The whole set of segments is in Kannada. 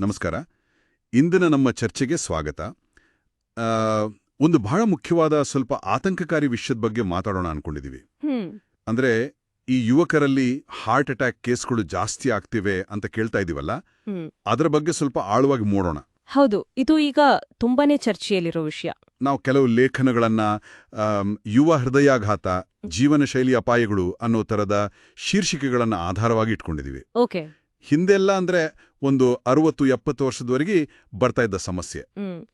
ನಮಸ್ಕಾರ. ಇಂದಿನ ನಮ್ಮ ಚರ್ಚೆಗೆ ಸ್ವಾಗತ. ಒಂದು ಬಹಳ ಮುಖ್ಯವಾದ ಸ್ವಲ್ಪ ಆತಂಕಕಾರಿ ವಿಷಯದ ಬಗ್ಗೆ ಮಾತಾಡೋಣ ಅನ್ಕೊಂಡಿದೀವಿ. ಅಂದ್ರೆ ಈ ಯುವಕರಲ್ಲಿ ಹಾರ್ಟ್ ಅಟ್ಯಾಕ್ ಕೇಸ್ಗಳು ಜಾಸ್ತಿ ಆಗ್ತಿವೆ ಅಂತ ಕೇಳ್ತಾ ಇದೀವಲ್ಲ? ಅದರ ಬಗ್ಗೆ ಸ್ವಲ್ಪ ಆಳವಾಗಿ ಮೂಡೋಣ. ಹೌದು ಇದು ಈಗ ತುಂಬಾನೇ ಚರ್ಚೆಯಲ್ಲಿರೋ ವಿಷಯ. ನಾವು ಕೆಲವು ಲೇಖನಗಳನ್ನ ಯುವ ಹೃದಯಾಘಾತ ಜೀವನ ಶೈಲಿ ಅಪಾಯಗಳು ಅನ್ನೋ ತರದ ಶೀರ್ಷಿಕೆಗಳನ್ನ ಆಧಾರವಾಗಿ ಇಟ್ಕೊಂಡಿದೀವಿ. ಓಕೆ. ಹಿಂದೆಲ್ಲ ಅಂದ್ರೆ ಒಂದು ಅರವತ್ತು ಎಪ್ಪತ್ತು ವರ್ಷದವರೆಗೆ ಬರ್ತಾ ಇದ್ದ ಸಮಸ್ಯೆ.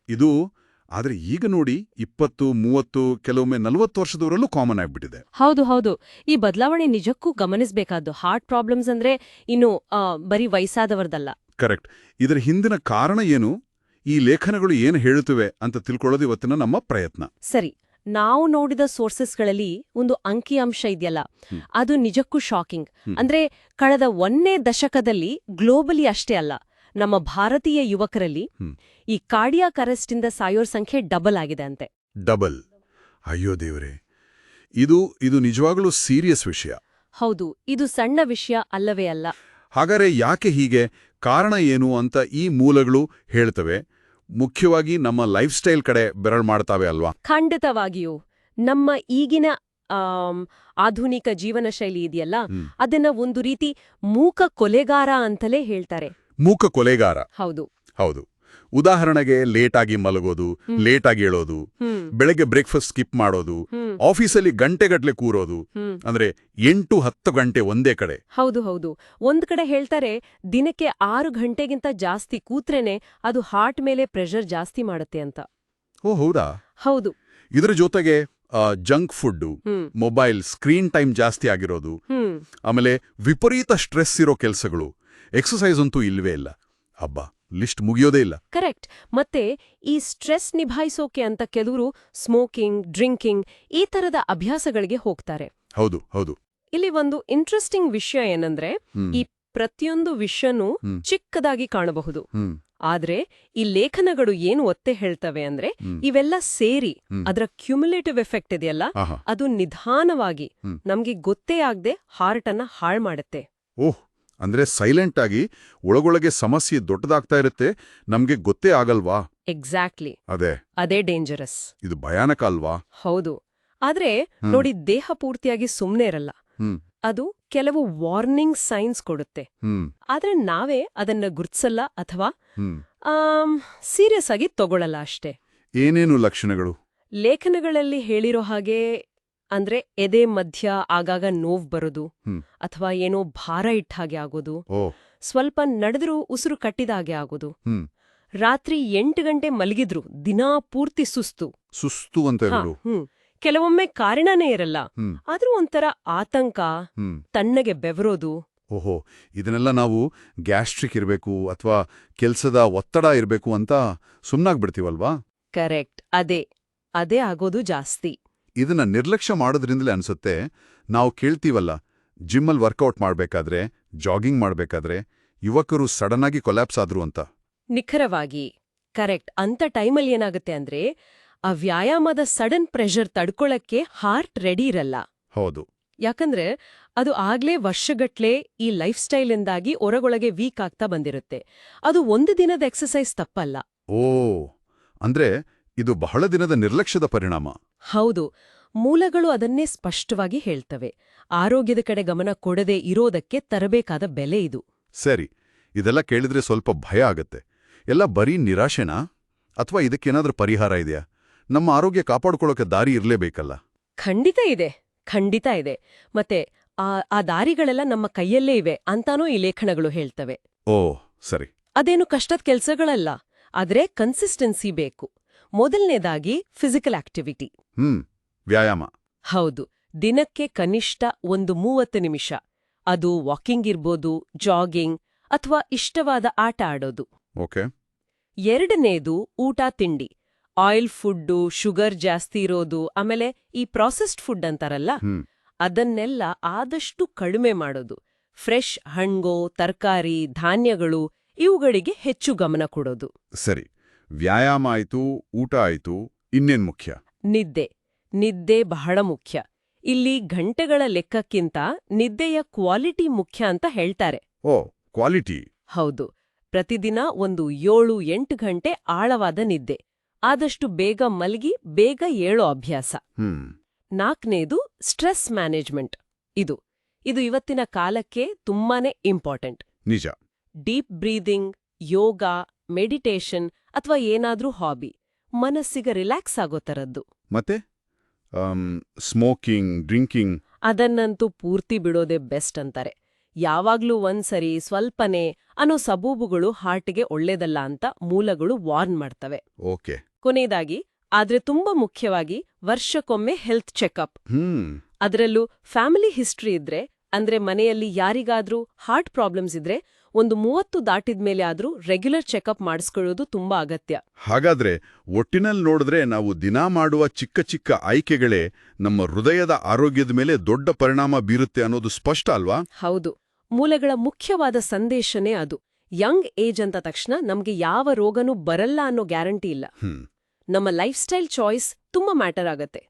ಇದು ಆದ್ರೆ ಈಗ ನೋಡಿ ಇಪ್ಪತ್ತು ಮೂವತ್ತು ಕೆಲವೊಮ್ಮೆ ನಲವತ್ತು ವರ್ಷದವರಲ್ಲೂ ಕಾಮನ್ ಆಗಿಬಿಟ್ಟಿದೆ. ಹೌದು ಹೌದು. ಈ ಬದಲಾವಣೆ ನಿಜಕ್ಕೂ ಗಮನಿಸಬೇಕಾದ್ದು. ಹಾರ್ಟ್ ಪ್ರಾಬ್ಲಮ್ಸ್ ಅಂದ್ರೆ ಇನ್ನು ಬರೀ ವಯಸ್ಸಾದವರದಲ್ಲ. ಕರೆಕ್ಟ್ ಇದರ ಹಿಂದಿನ ಕಾರಣ ಏನು? ಈ ಲೇಖನಗಳು ಏನು ಹೇಳುತ್ತವೆ ಅಂತ ತಿಳ್ಕೊಳ್ಳೋದು ಇವತ್ತಿನ ನಮ್ಮ ಪ್ರಯತ್ನ. ಸರಿ. ನಾವು ನೋಡಿದ ಸೋರ್ಸಸ್ಗಳಲ್ಲಿ ಒಂದು ಅಂಕಿಅಂಶ ಇದೆಯಲ್ಲ. ಅದು ನಿಜಕ್ಕೂ ಶಾಕಿಂಗ್. ಅಂದ್ರೆ ಕಳೆದ ಒಂದೇ ದಶಕದಲ್ಲಿ ಗ್ಲೋಬಲಿ ಅಷ್ಟೇ ಅಲ್ಲ ನಮ್ಮ ಭಾರತೀಯ ಯುವಕರಲ್ಲಿ. ಈ ಕಾರ್ಡಿಯಾಕ್ ಅರೆಸ್ಟಿಂದ ಸಾಯೋರ್ ಸಂಖ್ಯೆ ಡಬಲ್ ಆಗಿದೆ ಅಂತೆ. ಡಬಲ್. ಅಯ್ಯೋ ದೇವ್ರೆ. ಇದು ಇದು ನಿಜವಾಗ್ಲೂ ಸೀರಿಯಸ್ ವಿಷಯ. ಹೌದು ಇದು ಸಣ್ಣ ವಿಷಯ ಅಲ್ಲವೇ ಅಲ್ಲ. ಹಾಗಾದ್ರೆ ಯಾಕೆ ಹೀಗೆ ಕಾರಣ ಏನು ಅಂತ ಈ ಮೂಲಗಳು ಹೇಳ್ತವೆ. ಮುಖ್ಯವಾಗಿ ನಮ್ಮ ಲೈಫ್ ಸ್ಟೈಲ್ ಕಡೆ ಬೆರಳ್ ಮಾಡ್ತಾವೆ ಅಲ್ವಾ? ಖಂಡಿತವಾಗಿಯೂ. ನಮ್ಮ ಈಗಿನ ಆಧುನಿಕ ಜೀವನ ಶೈಲಿ ಇದೆಯಲ್ಲ? ಅದನ್ನ ಒಂದು ರೀತಿ ಮೂಕ ಕೊಲೆಗಾರ ಅಂತಲೇ ಹೇಳ್ತಾರೆ. ಮೂಕ ಕೊಲೆಗಾರ. ಹೌದು. ಹೌದು. ಉದಾಹರಣೆಗೆ ಲೇಟಾಗಿ ಮಲಗೋದು. ಲೇಟಾಗಿ ಹೇಳೋದು ಹ್ಮ್. ಬೆಳಗ್ಗೆ ಬ್ರೇಕ್ಫಾಸ್ಟ್ ಸ್ಕಿಪ್ ಮಾಡೋದು ಆಫೀಸಲ್ಲಿ ಗಂಟೆಗಟ್ಲೆ ಕೂರೋದು ಅಂದ್ರೆ ಎಂಟು ಹತ್ತು ಗಂಟೆ ಒಂದೇ ಕಡೆ. ಹೌದು ಹೌದು. ಒಂದ್ ಕಡೆ ಹೇಳ್ತಾರೆ ದಿನಕ್ಕೆ ಆರು ಗಂಟೆಗಿಂತ ಜಾಸ್ತಿ ಕೂತ್ರೇನೆ ಅದು ಹಾರ್ಟ್ ಮೇಲೆ ಪ್ರೆಷರ್ ಜಾಸ್ತಿ ಮಾಡುತ್ತೆ ಅಂತ. ಓ ಹೌದಾ? ಹೌದು. ಇದರ ಜೊತೆಗೆ junk food mobile screen time ಜಾಸ್ತಿ ಆಗಿರೋದು ಆಮೇಲೆ ವಿಪರೀತ ಸ್ಟ್ರೆಸ್ ಇರೋ ಕೆಲಸಗಳು ಎಕ್ಸಸೈಸ್ ಅಂತೂ ಇಲ್ವೇ ಇಲ್ಲ. ಹಬ್ಬ ಲಿಸ್ಟ್ ಮುಗಿಯೋದೇ ಇಲ್ಲ. ಕರೆಕ್ಟ್. ಮತ್ತೆ ಈ ಸ್ಟ್ರೆಸ್ ನಿಭಾಯಿಸೋಕೆ ಅಂತ ಕೆಲವರು ಸ್ಮೋಕಿಂಗ್ ಡ್ರಿಂಕಿಂಗ್ ಈ ತರದ ಅಭ್ಯಾಸಗಳಿಗೆ ಹೋಗ್ತಾರೆ. ಹೌದು ಹೌದು. ಇಲ್ಲಿ ಒಂದು ಇಂಟ್ರೆಸ್ಟಿಂಗ್ ವಿಷಯ ಏನಂದ್ರೆ ಈ ಪ್ರತಿಯೊಂದು ವಿಷಯನೂ ಚಿಕ್ಕದಾಗಿ ಕಾಣಬಹುದು. ಆದ್ರೆ ಈ ಲೇಖನಗಳು ಏನು ಒತ್ತೆ ಹೇಳ್ತವೆ ಅಂದ್ರೆ ಇವೆಲ್ಲ ಸೇರಿ. ಅದರ ಕ್ಯುಮುಲೇಟಿವ್ ಎಫೆಕ್ಟ್ ಇದೆಯಲ್ಲ ಅದು ನಿಧಾನವಾಗಿ. ನಮ್ಗೆ ಗೊತ್ತೇ ಆಗದೆ ಹಾರ್ಟ್ ಅನ್ನ ಹಾಳ್ ಮಾಡುತ್ತೆ. ಓಹ್ ಅಂದ್ರೆ ಸೈಲೆಂಟ್ ಆಗಿ ಒಳಗೊಳಗೆ ಸಮಸ್ಯೆ ದೊಡ್ಡದಾಗ್ತಾ ಇರುತ್ತೆ ನಮ್ಗೆ ಗೊತ್ತೇ ಆಗಲ್ವಾ? ಎಕ್ಸಾಕ್ಟ್ಲಿ ಅದೇ. ಅದೇ ಡೇಂಜರಸ್ ಇದು ಭಯಾನಕ ಅಲ್ವಾ? ಹೌದು. ಆದ್ರೆ ನೋಡಿ ದೇಹ ಪೂರ್ತಿಯಾಗಿ ಸುಮ್ನೆ ಇರಲ್ಲ. ಅದು ಕೆಲವು ವಾರ್ನಿಂಗ್ ಸೈನ್ಸ್ ಕೊಡುತ್ತೆ. ಆದ್ರೆ ನಾವೇ ಅದನ್ನ ಗುರ್ತಿಸಲ್ಲ ಅಥವಾ ಸೀರಿಯಸ್ ಆಗಿ ತಗೊಳ್ಳಲ್ಲ ಅಷ್ಟೇ. ಏನೇನು ಲಕ್ಷಣಗಳು? ಲೇಖನಗಳಲ್ಲಿ ಹೇಳಿರೋ ಹಾಗೆ ಅಂದ್ರೆ ಎದೆ ಮಧ್ಯ ಆಗಾಗ ನೋವ್ ಬರೋದು. ಅಥವಾ ಏನೋ ಭಾರ ಇಟ್ಟ ಹಾಗೆ ಆಗೋದು. ಸ್ವಲ್ಪ ನಡೆದ್ರೂ ಉಸಿರು ಕಟ್ಟಿದ ಹಾಗೆ ಆಗೋದು. ರಾತ್ರಿ ಎಂಟು ಗಂಟೆ ಮಲಗಿದ್ರು ದಿನಾ ಪೂರ್ತಿ ಸುಸ್ತು. ಸುಸ್ತು ಅಂತ ಕೆಲವೊಮ್ಮೆ ಕಾರಣನೇ ಇರಲ್ಲ. ಆದ್ರೂ ಒಂಥರ ಆತಂಕ ತಣ್ಣಗೆ ಬೆವರೋದು. ಓಹೋ ಇದನ್ನೆಲ್ಲ ನಾವು ಗ್ಯಾಸ್ಟ್ರಿಕ್ ಇರಬೇಕು ಅಥವಾ ಕೆಲ್ಸದ ಒತ್ತಡ ಇರಬೇಕು ಅಂತ ಸುಮ್ನಾಗ್ಬಿಡ್ತೀವಲ್ವಾ? ಕರೆಕ್ಟ್. ಅದೇ. ಅದೇ ಆಗೋದು ಜಾಸ್ತಿ. ಇದನ್ನ ನಿರ್ಲಕ್ಷ್ಯ ಮಾಡೋದ್ರಿಂದಲೇ ಅನ್ಸುತ್ತೆ. ನಾವು ಕೇಳ್ತೀವಲ್ಲ ಜಿಮ್ಮಲ್ಲಿ ವರ್ಕೌಟ್ ಮಾಡಬೇಕಾದ್ರೆ ಜಾಗಿಂಗ್ ಮಾಡಬೇಕಾದ್ರೆ ಯುವಕರು ಸಡನ್ ಆಗಿ ಕೊಲ್ಯಾಪ್ಸ್ ಆದ್ರು ಅಂತ. ನಿಖರವಾಗಿ ಕರೆಕ್ಟ್. ಅಂತ ಟೈಮಲ್ಲಿ ಏನಾಗುತ್ತೆ ಅಂದ್ರೆ ಆ ವ್ಯಾಯಾಮದ ಸಡನ್ ಪ್ರೆಷರ್ ತಡ್ಕೊಳಕ್ಕೆ ಹಾರ್ಟ್ ರೆಡಿ ಇರಲ್ಲ. ಹೌದು. ಯಾಕಂದ್ರೆ ಅದು ಆಗ್ಲೇ ವರ್ಷಗಟ್ಲೆ ಈ ಲೈಫ್ ಸ್ಟೈಲಿಂದಾಗಿ ಹೊರಗೊಳಗೆ ವೀಕ್ ಆಗ್ತಾ ಬಂದಿರುತ್ತೆ. ಅದು ಒಂದು ದಿನದ ಎಕ್ಸಸೈಸ್ ತಪ್ಪಲ್ಲ. ಓ ಅಂದ್ರೆ ಇದು ಬಹಳ ದಿನದ ನಿರ್ಲಕ್ಷ್ಯದ ಪರಿಣಾಮ. ಹೌದು ಮೂಲಗಳು ಅದನ್ನೇ ಸ್ಪಷ್ಟವಾಗಿ ಹೇಳ್ತವೆ. ಆರೋಗ್ಯದ ಕಡೆ ಗಮನ ಕೊಡದೆ ಇರೋದಕ್ಕೆ ತರಬೇಕಾದ ಬೆಲೆ ಇದು. ಸರಿ ಇದೆಲ್ಲ ಕೇಳಿದ್ರೆ ಸ್ವಲ್ಪ ಭಯ ಆಗತ್ತೆ. ಎಲ್ಲ ಬರೀ ನಿರಾಶೆನಾ? ಅಥವಾ ಇದಕ್ಕೇನಾದ್ರೂ ಪರಿಹಾರ ಇದೆಯಾ? ನಮ್ಮ ಆರೋಗ್ಯ ಕಾಪಾಡಿಕೊಳ್ಳೋಕೆ ದಾರಿ ಇರಲೇಬೇಕಲ್ಲ. ಖಂಡಿತ ಇದೆ ಖಂಡಿತ ಇದೆ. ಮತ್ತೆ ಆ ಆ ದಾರಿಗಳೆಲ್ಲ ನಮ್ಮ ಕೈಯಲ್ಲೇ ಇವೆ ಅಂತಾನೂ ಈ ಲೇಖನಗಳು ಹೇಳ್ತವೆ. ಓ ಸರಿ. ಅದೇನು ಕಷ್ಟದ ಕೆಲಸಗಳಲ್ಲ ಆದ್ರೆ ಕನ್ಸಿಸ್ಟೆನ್ಸಿ ಬೇಕು. ಮೊದಲನೇದಾಗಿ ಫಿಸಿಕಲ್ ಆಕ್ಟಿವಿಟಿ ಹ್ಮ್ ವ್ಯಾಯಾಮ. ಹೌದು ದಿನಕ್ಕೆ ಕನಿಷ್ಠ ಒಂದು ಮೂವತ್ತು ನಿಮಿಷ. ಅದು ವಾಕಿಂಗ್ ಇರ್ಬೋದು ಜಾಗಿಂಗ್ ಅಥವಾ ಇಷ್ಟವಾದ ಆಟ ಆಡೋದು. ಓಕೆ. ಎರಡನೇದು ಊಟ ತಿಂಡಿ. ಆಯಿಲ್ ಫುಡ್ಡು ಶುಗರ್ ಜಾಸ್ತಿ ಇರೋದು ಆಮೇಲೆ ಈ ಪ್ರಾಸೆಸ್ಡ್ ಫುಡ್ ಅಂತಾರಲ್ಲ ಅದನ್ನೆಲ್ಲ ಆದಷ್ಟು ಕಡಿಮೆ ಮಾಡೋದು. ಫ್ರೆಶ್ ಹಣ್ಗೋ ತರಕಾರಿ ಧಾನ್ಯಗಳು ಇವುಗಳಿಗೆ ಹೆಚ್ಚು ಗಮನ ಕೊಡೋದು. ಸರಿ. ವ್ಯಾಯಾಮ ಆಯಿತು ಊಟ ಆಯಿತು ಇನ್ನೇನ್ ಮುಖ್ಯ? ನಿದ್ದೆ. ನಿದ್ದೆ ಬಹಳ ಮುಖ್ಯ. ಇಲ್ಲಿ ಗಂಟೆಗಳ ಲೆಕ್ಕಕ್ಕಿಂತ ನಿದ್ದೆಯ ಕ್ವಾಲಿಟಿ ಮುಖ್ಯ ಅಂತ ಹೇಳ್ತಾರೆ. ಓ ಕ್ವಾಲಿಟಿ. ಹೌದು. ಪ್ರತಿದಿನ ಒಂದು ಏಳು ಎಂಟು ಗಂಟೆ ಆಳವಾದ ನಿದ್ದೆ. ಆದಷ್ಟು ಬೇಗ ಮಲಗಿ ಬೇಗ ಏಳೋ ಅಭ್ಯಾಸ. ನಾಲ್ಕನೇದು ಸ್ಟ್ರೆಸ್ ಮ್ಯಾನೇಜ್ಮೆಂಟ್. ಇದು. ಇದು ಇವತ್ತಿನ ಕಾಲಕ್ಕೆ ತುಂಬಾನೇ ಇಂಪಾರ್ಟೆಂಟ್. ನಿಜ. ಡೀಪ್ ಬ್ರೀದಿಂಗ್ ಯೋಗ ಮೆಡಿಟೇಷನ್ ಅಥವಾ ಏನಾದ್ರೂ ಹಾಬಿ ಮನಸ್ಸಿಗೆ ರಿಲ್ಯಾಕ್ಸ್ ಆಗೋ ಥರದ್ದು. ಮತ್ತೆ? Smoking drinking. ಅದನ್ನಂತೂ ಪೂರ್ತಿ ಬಿಡೋದೇ ಬೆಸ್ಟ್ ಅಂತಾರೆ. ಯಾವಾಗ್ಲೂ ಒಂದ್ಸರಿ ಸ್ವಲ್ಪನೇ ಅನ್ನೋ ಸಬೂಬುಗಳು ಹಾರ್ಟ್ಗೆ ಒಳ್ಳೇದಲ್ಲ ಅಂತ ಮೂಲಗಳು ವಾರ್ನ್ ಮಾಡ್ತವೆ. ಓಕೆ. ಕೊನೆಯದಾಗಿ ಆದ್ರೆ ತುಂಬಾ ಮುಖ್ಯವಾಗಿ ವರ್ಷಕ್ಕೊಮ್ಮೆ ಹೆಲ್ತ್ ಚೆಕಪ್. ಅದರಲ್ಲೂ ಫ್ಯಾಮಿಲಿ ಹಿಸ್ಟ್ರಿ ಇದ್ರೆ ಅಂದ್ರೆ ಮನೆಯಲ್ಲಿ ಯಾರಿಗಾದ್ರೂ ಹಾರ್ಟ್ ಪ್ರಾಬ್ಲಮ್ಸ್ ಇದ್ರೆ ಒಂದು ಮೂವತ್ತು ದಾಟಿದ್ಮೇಲೆ ಆದ್ರೂ ರೆಗ್ಯುಲರ್ ಚೆಕಪ್ ಮಾಡಿಸ್ಕೊಳ್ಳೋದು ತುಂಬಾ ಅಗತ್ಯ. ಹಾಗಾದ್ರೆ ಒಟ್ಟಿನಲ್ಲಿ ನೋಡಿದ್ರೆ ನಾವು ದಿನ ಮಾಡುವ ಚಿಕ್ಕ ಚಿಕ್ಕ ಆಯ್ಕೆಗಳೇ ನಮ್ಮ ಹೃದಯದ ಆರೋಗ್ಯದ ಮೇಲೆ ದೊಡ್ಡ ಪರಿಣಾಮ ಬೀರುತ್ತೆ ಅನ್ನೋದು ಸ್ಪಷ್ಟ ಅಲ್ವಾ? ಹೌದು. ಮೂಲೆಗಳ ಮುಖ್ಯವಾದ ಸಂದೇಶನೇ ಅದು. ಯಂಗ್ ಏಜ್ ಅಂತ ತಕ್ಷಣ ನಮ್ಗೆ ಯಾವ ರೋಗನೂ ಬರಲ್ಲ ಅನ್ನೋ ಗ್ಯಾರಂಟಿ ಇಲ್ಲ. ನಮ್ಮ ಲೈಫ್ ಸ್ಟೈಲ್ ಚಾಯ್ಸ್ ತುಂಬಾ ಮ್ಯಾಟರ್ ಆಗತ್ತೆ.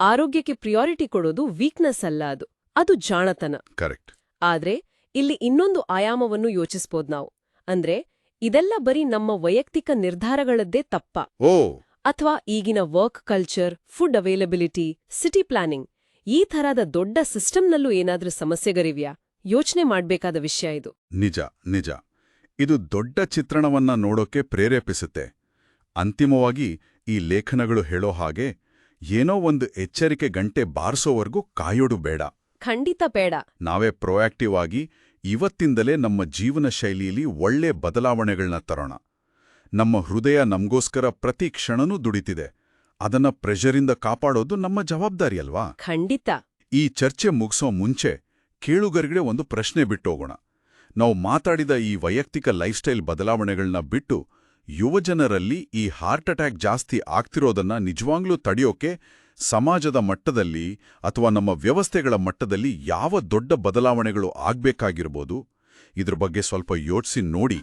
ಆರೋಗ್ಯಕ್ಕೆ ಪ್ರಿಯಾರಿಟಿ ಕೊಡೋದು ವೀಕ್ನೆಸ್ ಅಲ್ಲ ಅದು. ಅದು ಜಾಣತನ. ಕರೆಕ್ಟ್ ಆದ್ರೆ ಇಲ್ಲಿ ಇನ್ನೊಂದು ಆಯಾಮವನ್ನು ಯೋಚಿಸ್ಬೋದ್ ನಾವು. ಅಂದ್ರೆ ಇದೆಲ್ಲ ಬರೀ ನಮ್ಮ ವೈಯಕ್ತಿಕ ನಿರ್ಧಾರಗಳದ್ದೇ ತಪ್ಪ. ಓ! ಅಥವಾ ಈಗಿನ work culture food availability city planning ಈ ಥರದ ದೊಡ್ಡ ಸಿಸ್ಟಮ್ನಲ್ಲೂ ಏನಾದ್ರೂ ಸಮಸ್ಯೆಗಳಿವ್ಯಾ? ಯೋಚನೆ ಮಾಡ್ಬೇಕಾದ ವಿಷಯ ಇದು. ನಿಜ ನಿಜ. ಇದು ದೊಡ್ಡ ಚಿತ್ರಣವನ್ನ ನೋಡೋಕೆ ಪ್ರೇರೇಪಿಸುತ್ತೆ. ಅಂತಿಮವಾಗಿ ಈ ಲೇಖನಗಳು ಹೇಳೋ ಹಾಗೆ ಏನೋ ಒಂದು ಎಚ್ಚರಿಕೆ ಗಂಟೆ ಬಾರಿಸೋವರೆಗೂ ಕಾಯೋಡು ಬೇಡ. ಖಂಡಿತ ಬೇಡ. ನಾವೇ ಪ್ರೊಯಾಕ್ಟಿವ್ ಆಗಿ ಇವತ್ತಿಂದಲೇ ನಮ್ಮ ಜೀವನ ಶೈಲಿಯಲ್ಲಿ ಒಳ್ಳೆ ಬದಲಾವಣೆಗಳನ್ನ ತರೋಣ. ನಮ್ಮ ಹೃದಯ ನಮಗೋಸ್ಕರ ಪ್ರತಿ ಕ್ಷಣನೂ ದುಡಿತಿದೆ. ಅದನ್ನ ಪ್ರೆಷರಿಂದ ಕಾಪಾಡೋದು ನಮ್ಮ ಜವಾಬ್ದಾರಿ ಅಲ್ವಾ? ಖಂಡಿತ. ಈ ಚರ್ಚೆ ಮುಗಿಸೋ ಮುಂಚೆ ಕೇಳುಗರಿಗೆ ಒಂದು ಪ್ರಶ್ನೆ ಬಿಟ್ಟೋಗೋಣ. ನಾವು ಮಾತಾಡಿದ ಈ ವೈಯಕ್ತಿಕ ಲೈಫ್ಸ್ಟೈಲ್ ಬದಲಾವಣೆಗಳನ್ನ ಬಿಟ್ಟು ಯುವಜನರಲ್ಲಿ ಈ ಹಾರ್ಟ್ ಅಟ್ಯಾಕ್ ಜಾಸ್ತಿ ಆಗ್ತಿರೋದನ್ನ ನಿಜವಾಗ್ಲೂ ತಡೆಯೋಕೆ ಸಮಾಜದ ಮಟ್ಟದಲ್ಲಿ ಅಥವಾ ನಮ್ಮ ವ್ಯವಸ್ಥೆಗಳ ಮಟ್ಟದಲ್ಲಿ ಯಾವ ದೊಡ್ಡ ಬದಲಾವಣೆಗಳು ಆಗ್ಬೇಕಾಗಿರ್ಬೋದು, ಇದ್ರ ಬಗ್ಗೆ ಸ್ವಲ್ಪ ಯೋಚಿಸಿ ನೋಡಿ.